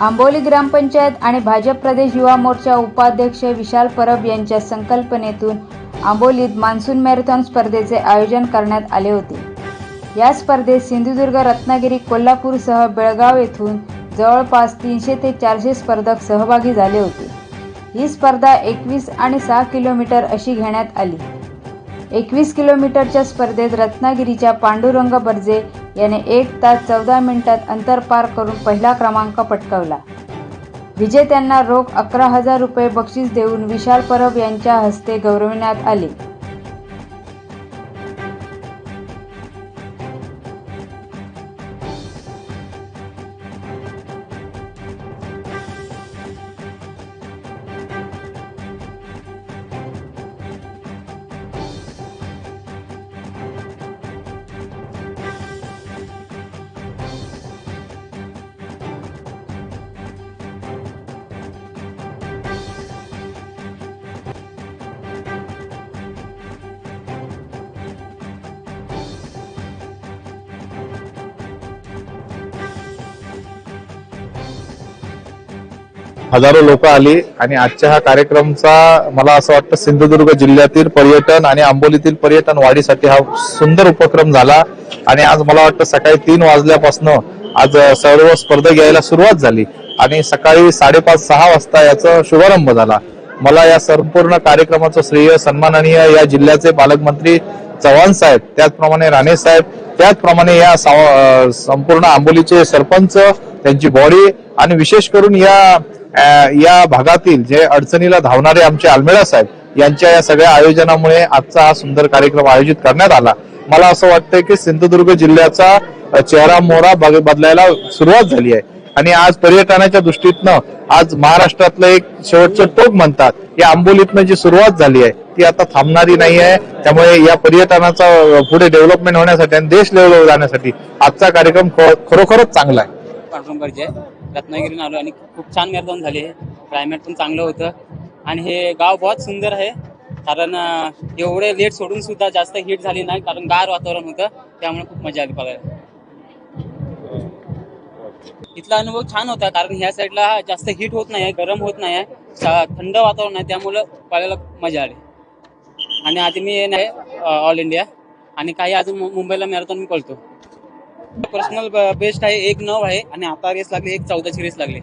आंबोली ग्रामपंचायत आणि भाजप प्रदेश युवा मोर्चा उपाध्यक्ष विशाल परब यांच्या संकल्पनेतून आंबोलीत मान्सून मॅरेथॉन स्पर्धेचे आयोजन करण्यात आले होते. या स्पर्धेत सिंधुदुर्ग रत्नागिरी कोल्हापूरसह बेळगाव येथून जवळपास तीनशे ते चारशे स्पर्धक सहभागी झाले होते. ही स्पर्धा एकवीस आणि सहा किलोमीटर अशी घेण्यात आली. एकवीस किलोमीटरच्या स्पर्धेत रत्नागिरीच्या पांडुरंग बर्जे याने एक तास चौदा मिनिटात अंतर पार करून पहिला क्रमांक पटकावला. विजेत्यांना रोख अकरा हजार रुपये बक्षीस देऊन विशाल परब यांच्या हस्ते गौरविण्यात आले. हजारो लोक आली आणि आजच्या हा कार्यक्रमचा मला असं वाटतं सिंधुदुर्ग जिल्ह्यातील पर्यटन आणि आंबोलीतील पर्यटन वाढीसाठी हा सुंदर उपक्रम झाला. आणि आज मला वाटतं सकाळी तीन वाजल्यापासून आज सर्व स्पर्धा घ्यायला सुरुवात झाली. आणि सकाळी साडेपाच सहा वाजता याचा शुभारंभ झाला. मला या संपूर्ण कार्यक्रमाचं श्रेय सन्माननीय या जिल्ह्याचे पालकमंत्री चव्हाण साहेब त्याचप्रमाणे राणे साहेब त्याचप्रमाणे या साव- संपूर्ण आंबोलीचे सरपंच त्यांची बॉडी आणि विशेष करून या या भागातील जे अडचणीला धावणारे आमचे आलमेळा साहेब यांच्या या सगळ्या आयोजनामुळे आजचा हा सुंदर कार्यक्रम आयोजित करण्यात आला. मला असं वाटतंय की सिंधुदुर्ग जिल्ह्याचा चेहरा मोहरा बदलायला सुरुवात झाली आहे. आणि आज पर्यटनाच्या दृष्टीतनं आज महाराष्ट्रातलं एक शेवटचं टोक म्हणतात या आंबोलीतनं जी सुरुवात झाली आहे ती आता थांबणारी नाही आहे. त्यामुळे या पर्यटनाचा पुढे डेव्हलपमेंट होण्यासाठी आणि देश लेवलवर जाण्यासाठी आजचा कार्यक्रम खरोखरच चांगला आहे. रत्नागिरीने आलो आणि खूप छान मॅरेथॉन झाली. क्लायमेट पण चांगलं होतं. आणि हे गाव बहुत सुंदर आहे. कारण एवढे लेट सोडून सुद्धा जास्त हिट झाली नाही. कारण गार वातावरण होतं. त्यामुळे खूप मजा आली बघायला. इथला अनुभव छान होता. कारण ह्या साईडला जास्त हिट होत नाही गरम होत नाही थंड वातावरण आहे. त्यामुळं पळायला मजा आली. आणि आधी मी नाही ऑल इंडिया आणि काही अजून मुंबईला मॅरेथॉन मी कळतो पर्सनल बेस्ट आहे. एक नऊ आहे आणि आता रेस लागली एक चौदाची रेस लागली.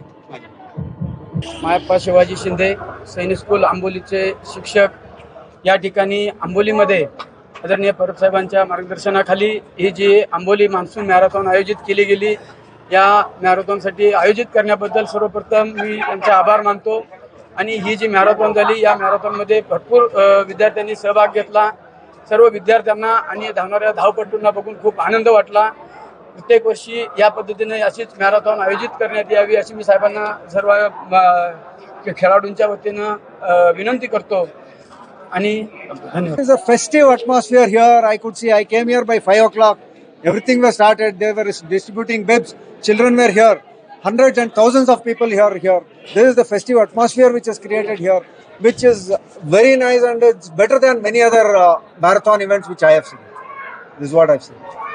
मायप्पा शिवाजी शिंदे सैनिक स्कूल आंबोलीचे शिक्षक. या ठिकाणी आंबोलीमध्ये आदरणीय परबसाहेबांच्या मार्गदर्शनाखाली ही जी आंबोली मान्सून मॅरेथॉन आयोजित केली गेली या मॅरेथॉनसाठी आयोजित करण्याबद्दल सर्वप्रथम मी त्यांचे आभार मानतो. आणि ही जी मॅरेथॉन झाली या मॅरेथॉनमध्ये भरपूर विद्यार्थ्यांनी सहभाग घेतला. सर्व विद्यार्थ्यांना आणि धावणाऱ्या धावपटूंना बघून खूप आनंद वाटला. प्रत्येक वर्षी या पद्धतीने अशीच मॅरेथॉन आयोजित करण्यात यावी अशी मी साहेबांना सर्व अ, खेळाडूंच्या वतीनं अ, विनंती करतो आणि धन्यवाद There's a festive atmosphere here. I could see. I came here by five o'clock. Everything was started. They were distributing bibs. Children were here. Hundreds and thousands of people here. Here. This is the festive atmosphere which is created here, which is very nice and it's better than many other uh, marathon events which I have seen. This is what I've seen.